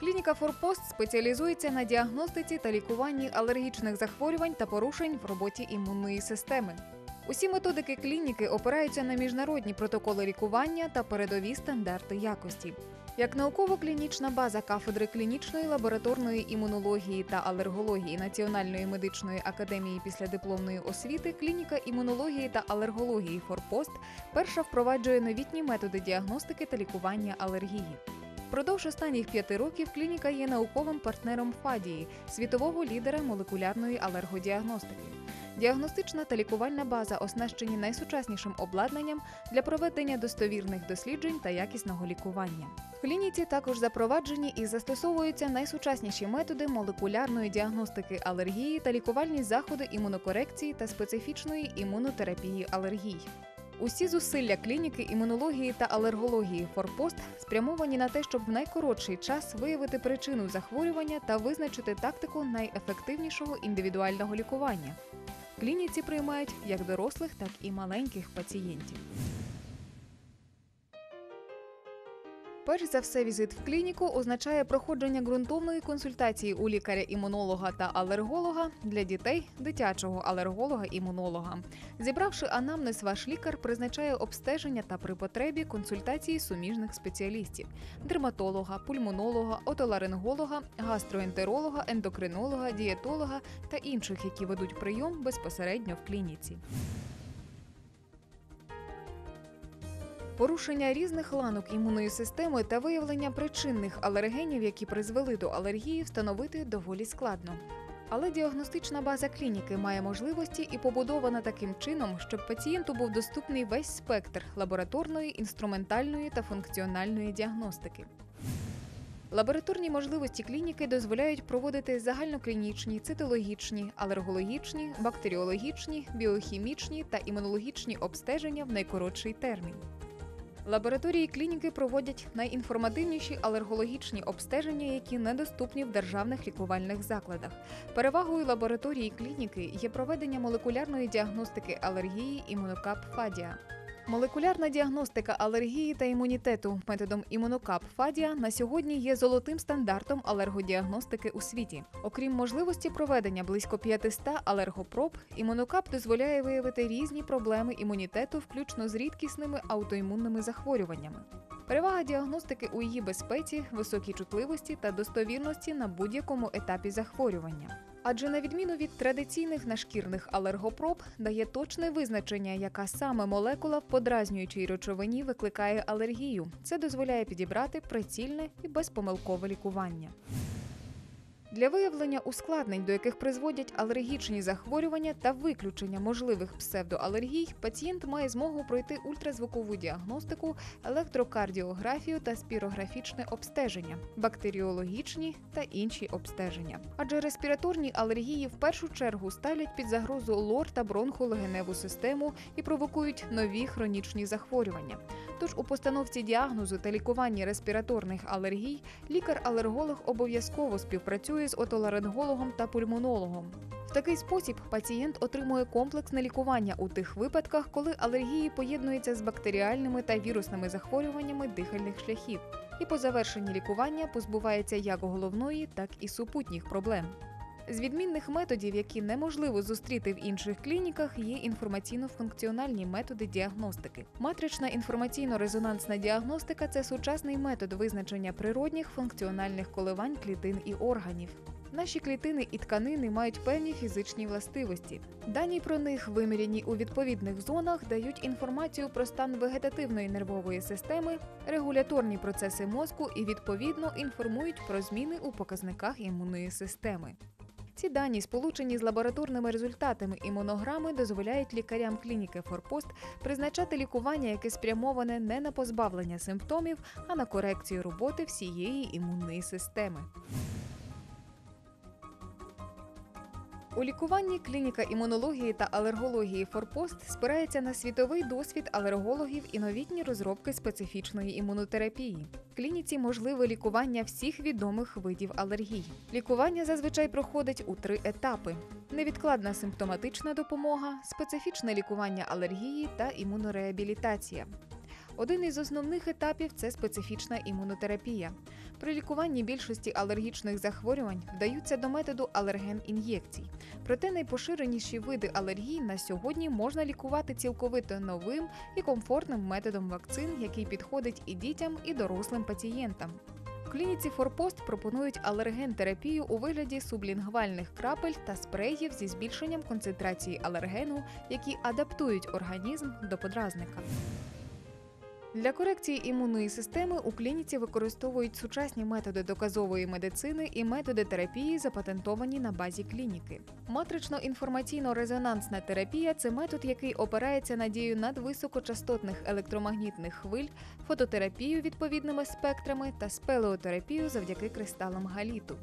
Клініка Форпост спеціалізується на діагностиці та лікуванні алергічних захворювань та порушень в роботі імунної системи. Усі методики клініки опираються на міжнародні протоколи лікування та передові стандарти якості. Як науково-клінічна база кафедри клінічної лабораторної імунології та алергології Національної медичної академії післядипломної освіти, клініка імунології та алергології Форпост перша впроваджує новітні методи діагностики та лікування алергії. Впродовж останніх п'яти років клініка є науковим партнером ФАДІї, світового лідера молекулярної алергодіагностики. Діагностична та лікувальна база оснащені найсучаснішим обладнанням для проведення достовірних досліджень та якісного лікування. В клініці також запроваджені і застосовуються найсучасніші методи молекулярної діагностики алергії та лікувальні заходи імунокорекції та специфічної імунотерапії алергій. Усі зусилля клініки імунології та алергології Форпост спрямовані на те, щоб в найкоротший час виявити причину захворювання та визначити тактику найефективнішого індивідуального лікування. Клініці приймають як дорослих, так і маленьких пацієнтів. Перш за все, візит в клініку означає проходження ґрунтовної консультації у лікаря-імунолога та алерголога для дітей дитячого алерголога-імунолога. Зібравши анамнез, ваш лікар призначає обстеження та при потребі консультації суміжних спеціалістів: дерматолога, пульмонолога, отоларинголога, гастроентеролога, ендокринолога, дієтолога та інших, які ведуть прийом безпосередньо в клініці. Порушення різних ланок імунної системи та виявлення причинних алергенів, які призвели до алергії, встановити доволі складно. Але діагностична база клініки має можливості і побудована таким чином, щоб пацієнту був доступний весь спектр лабораторної, інструментальної та функціональної діагностики. Лабораторні можливості клініки дозволяють проводити загальноклінічні, цитологічні, алергологічні, бактеріологічні, біохімічні та імунологічні обстеження в найкоротший термін. Лабораторії клініки проводять найінформативніші алергологічні обстеження, які недоступні в державних лікувальних закладах. Перевагою лабораторії клініки є проведення молекулярної діагностики алергії імунокап Фадія. Молекулярна діагностика алергії та імунітету методом імунокап Фадія на сьогодні є золотим стандартом алергодіагностики у світі. Окрім можливості проведення близько 500 алергопроб, імунокап дозволяє виявити різні проблеми імунітету, включно з рідкісними аутоімунними захворюваннями. Перевага діагностики у її безпеці, високій чутливості та достовірності на будь-якому етапі захворювання. Адже на відміну від традиційних нашкірних алергопроб, дає точне визначення, яка саме молекула в подразнюючій речовині викликає алергію. Це дозволяє підібрати прицільне і безпомилкове лікування. Для виявлення ускладнень, до яких призводять алергічні захворювання та виключення можливих псевдоалергій, пацієнт має змогу пройти ультразвукову діагностику, електрокардіографію та спірографічне обстеження, бактеріологічні та інші обстеження. Адже респіраторні алергії в першу чергу ставлять під загрозу лор та бронхолегеневу систему і провокують нові хронічні захворювання. Тож у постановці діагнозу та лікуванні респіраторних алергій лікар-алерголог обов'язково співпрацює з отоларингологом та пульмонологом. В такий спосіб пацієнт отримує комплексне лікування у тих випадках, коли алергії поєднуються з бактеріальними та вірусними захворюваннями дихальних шляхів, і по завершенні лікування позбувається як головної, так і супутніх проблем. З відмінних методів, які неможливо зустріти в інших клініках, є інформаційно-функціональні методи діагностики. Матрична інформаційно-резонансна діагностика це сучасний метод визначення природних функціональних коливань клітин і органів. Наші клітини і тканини мають певні фізичні властивості. Дані про них, виміряні у відповідних зонах, дають інформацію про стан вегетативної нервової системи, регуляторні процеси мозку і відповідно інформують про зміни у показниках імунної системи. Ці дані, сполучені з лабораторними результатами і монограми дозволяють лікарям клініки Форпост призначати лікування, яке спрямоване не на позбавлення симптомів, а на корекцію роботи всієї імунної системи. У лікуванні клініка імунології та алергології Форпост спирається на світовий досвід алергологів і новітні розробки специфічної імунотерапії. В клініці можливе лікування всіх відомих видів алергій. Лікування зазвичай проходить у три етапи: невідкладна симптоматична допомога, специфічне лікування алергії та імунореабілітація. Один із основних етапів це специфічна імунотерапія. При лікуванні більшості алергічних захворювань вдаються до методу алерген-ін'єкцій. Проте найпоширеніші види алергії на сьогодні можна лікувати цілковито новим і комфортним методом вакцин, який підходить і дітям, і дорослим пацієнтам. В клініці Форпост пропонують алерген-терапію у вигляді сублінгвальних крапель та спреїв зі збільшенням концентрації алергену, які адаптують організм до подразника. Для корекції імунної системи у клініці використовують сучасні методи доказової медицини і методи терапії, запатентовані на базі клініки. Матрично-інформаційно-резонансна терапія це метод, який опирається на дію надвисокочастотних електромагнітних хвиль, фототерапію відповідними спектрами та спелеотерапію завдяки кристалам галіту.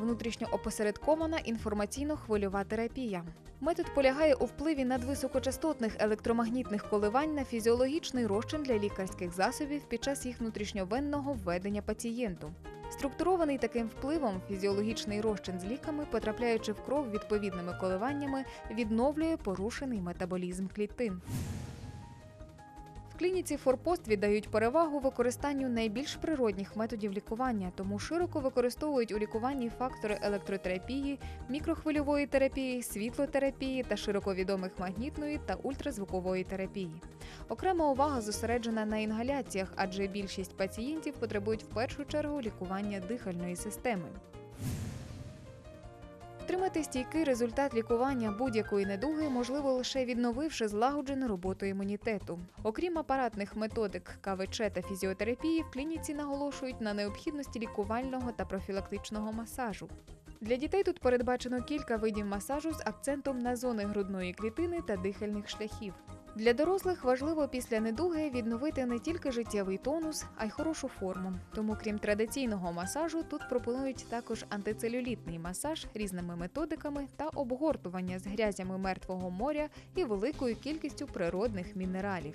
Внутрішньоопосередкована інформаційно-хвильова терапія. Метод полягає у впливі надвисокочастотних електромагнітних коливань на фізіологічний розчин для лікарських засобів під час їх внутрішньовенного введення пацієнту. Структурований таким впливом фізіологічний розчин з ліками, потрапляючи в кров відповідними коливаннями, відновлює порушений метаболізм клітин. Клініці Форпост віддають перевагу використанню найбільш природних методів лікування, тому широко використовують у лікуванні фактори електротерапії, мікрохвильової терапії, світлотерапії та широко відомих магнітної та ультразвукової терапії. Окрема увага зосереджена на інгаляціях, адже більшість пацієнтів потребують в першу чергу лікування дихальної системи. Втримати стійкий результат лікування будь-якої недуги можливо лише відновивши злагоджену роботу імунітету. Окрім апаратних методик КВЧ та фізіотерапії, в клініці наголошують на необхідності лікувального та профілактичного масажу. Для дітей тут передбачено кілька видів масажу з акцентом на зони грудної клітини та дихальних шляхів. Для дорослих важливо після недуги відновити не тільки життєвий тонус, а й хорошу форму. Тому, крім традиційного масажу, тут пропонують також антицелюлітний масаж різними методиками та обгортування з грязями мертвого моря і великою кількістю природних мінералів.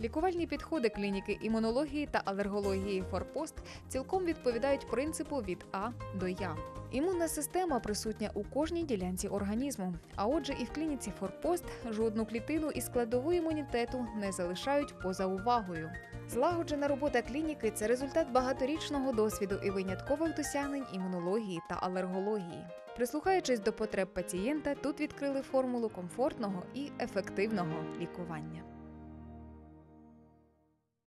Лікувальні підходи клініки імунології та алергології Форпост цілком відповідають принципу від А до Я. Імунна система присутня у кожній ділянці організму. А отже, і в клініці Форпост жодну клітину із складової імунітету не залишають поза увагою. Злагоджена робота клініки це результат багаторічного досвіду і виняткових досягнень імунології та алергології. Прислухаючись до потреб пацієнта, тут відкрили формулу комфортного і ефективного лікування.